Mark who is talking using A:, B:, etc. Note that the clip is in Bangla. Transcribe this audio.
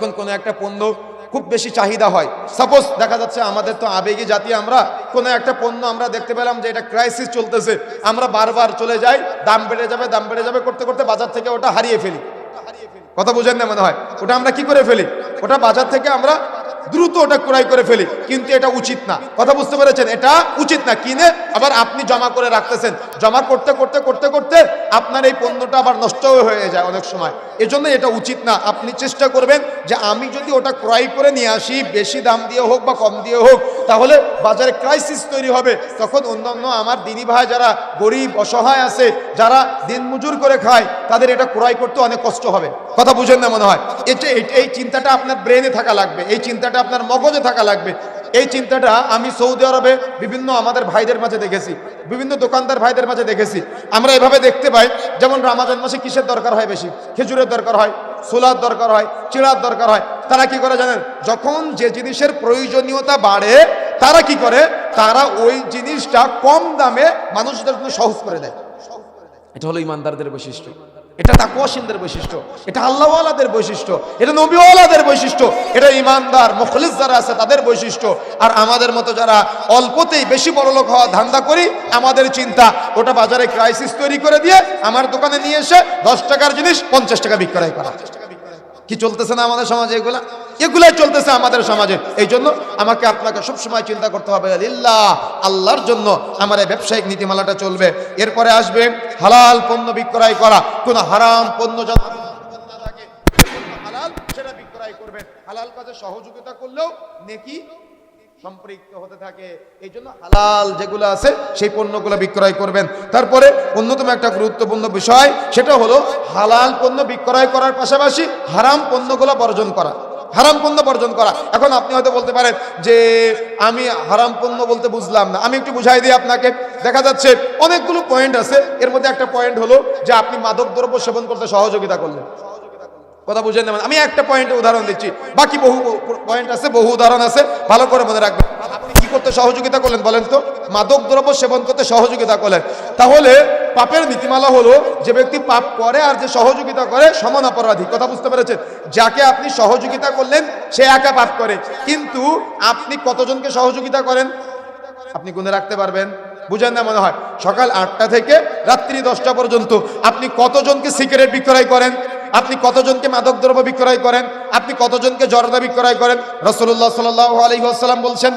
A: যখন কোনো একটা পণ্য খুব বেশি চাহিদা হয় সাপোজ দেখা যাচ্ছে আমাদের তো আবেগী জাতি, আমরা কোনো একটা পণ্য আমরা দেখতে পেলাম যে এটা ক্রাইসিস চলতেছে, আমরা বারবার চলে যাই, দাম বেড়ে যাবে, দাম বেড়ে যাবে, করতে করতে বাজার থেকে ওটা হারিয়ে ফেলি। কথা বুঝেন না মনে হয়? ওটা আমরা কি করে ফেলি? ওটা বাজার থেকে আমরা দ্রুত ওটা ক্রয় করে ফেলি, কিন্তু এটা উচিত না। কথা বুঝতে পেরেছেন? এটা উচিত না। কিনে আবার আপনি জমা করে রাখতেছেন। জমা করতে করতে করতে করতে আপনার এই পণ্যটা আবার নষ্ট হয়ে যায় অনেক সময়। এজন্য এটা উচিত না। আপনি চেষ্টা করবেন যে আমি যদি ওটা ক্রয় করে নিয়ে আসি, বেশি দাম দিয়ে হোক বা কম দিয়ে হোক, তাহলে বাজারে ক্রাইসিস তৈরি হবে। তখন অন্যান্য আমার দিনী ভাই যারা গরিব, অসহায় আছে, যারা দিনমজুর করে খায়, তাদের এটা ক্রয় করতে অনেক কষ্ট হবে। কথা বুঝেন না মনে হয়? এটা এই চিন্তাটা আপনার ব্রেনে থাকা লাগবে, এই চিন্তাটা আপনার মগজে থাকা লাগবে। এই চিন্তাটা আমি সৌদি আরবে বিভিন্ন আমাদের ভাইদের মাঝে দেখেছি, বিভিন্ন দোকানদার ভাইদের মাঝে দেখেছি। আমরা এভাবে দেখতে পাই, যেমন রামাজান মাসে কিসের দরকার হয় বেশি? খেজুরের দরকার হয় সোলার দরকার হয় চিড়ার দরকার হয়। তারা কি করে জানেন? যখন যে জিনিসের প্রয়োজনীয়তা বাড়ে, তারা কি করে? তারা ওই জিনিসটা কম দামে মানুষদের জন্য সহজ করে দেয়। এটা হলো ইমানদারদের বৈশিষ্ট্য। এটা তাকুয়াসিনদের বৈশিষ্ট্য, এটা আল্লাহওয়ালাদের বৈশিষ্ট্য, এটা নবীওয়ালাদের বৈশিষ্ট্য, এটা ইমানদার মুখলিস যারা আছে তাদের বৈশিষ্ট্য। আর আমাদের মতো যারা অল্পতেই বেশি বড় লোক হওয়া ধান্দা করি, আমাদের চিন্তা ওটা বাজারে ক্রাইসিস তৈরি করে দিয়ে আমার দোকানে নিয়ে এসে দশ টাকার জিনিস পঞ্চাশ টাকা বিক্রয় করা। কি চলতেছে না আমাদের সমাজে এগুলা? এগুলাই চলতেছে আমাদের সমাজে। এই জন্য আমাকে আপনাকে সবসময় চিন্তা করতে হবে লিল্লাহ আল্লাহর জন্য আমার এই ব্যবসায়িক নীতিমালাটা চলবে। এরপরে আসবে হালাল পণ্য বিক্রয় করা। কোন হারাম পণ্য যত হালাল, সেটা বিক্রয় করবে। হালাল কাজে সহযোগিতা করলেও নেকি সম্পৃক্ত হতে থাকে। এই জন্য হালাল যেগুলো আছে, সেই পণ্যগুলো বিক্রয় করবেন। তারপরে অন্যতম একটা গুরুত্বপূর্ণ বিষয়, সেটা হলো হালাল পণ্য বিক্রয় করার পাশাপাশি হারাম পণ্যগুলো বর্জন করা। হারাম পণ্য বর্জন করা। এখন আপনি হয়তো বলতে পারেন যে, আমি হারাম পণ্য বলতে বুঝলাম না। আমি একটু বুঝাই দিই আপনাকে। দেখা যাচ্ছে অনেকগুলো পয়েন্ট আছে। এর মধ্যে একটা পয়েন্ট হলো যে আপনি মাদক দ্রব্য সেবন করতে সহযোগিতা করলেন। কথা বুঝেন না। আমি একটা পয়েন্টে উদাহরণ দিচ্ছি। বাকি বহু পয়েন্ট আছে, বহু উদাহরণ আছে। ভালো করে মনে রাখবেন। আপনি কি করতে সহযোগিতা করলেন বলেন তো? মাদক দ্রব্য সেবন করতে সহযোগিতা করলেন। তাহলে পাপের নীতিমালা হলো, যে ব্যক্তি পাপ করে আর যে সহযোগিতা করে, সমান অপরাধী। কথা বুঝতে পেরেছেন? যাকে আপনি সহযোগিতা করলেন, সে একা পাপ করে। কিন্তু আপনি কতজনকে সহযোগিতা করেন? আপনি গুনে রাখতে পারবেন। বুঝেন না মনে হয়? সকাল আটটা থেকে রাত্রি দশটা পর্যন্ত আপনি কতজনকে সিগারেট বিক্রয় করেন? আপনি কতজনকে মাদক দ্রব্য বিক্রয় করেন? আপনি কতজনকে জর্দা বিক্রয় করেন? রসুল্লাহ সাল্লাহ আলহিহাসাল্লাম বলছেন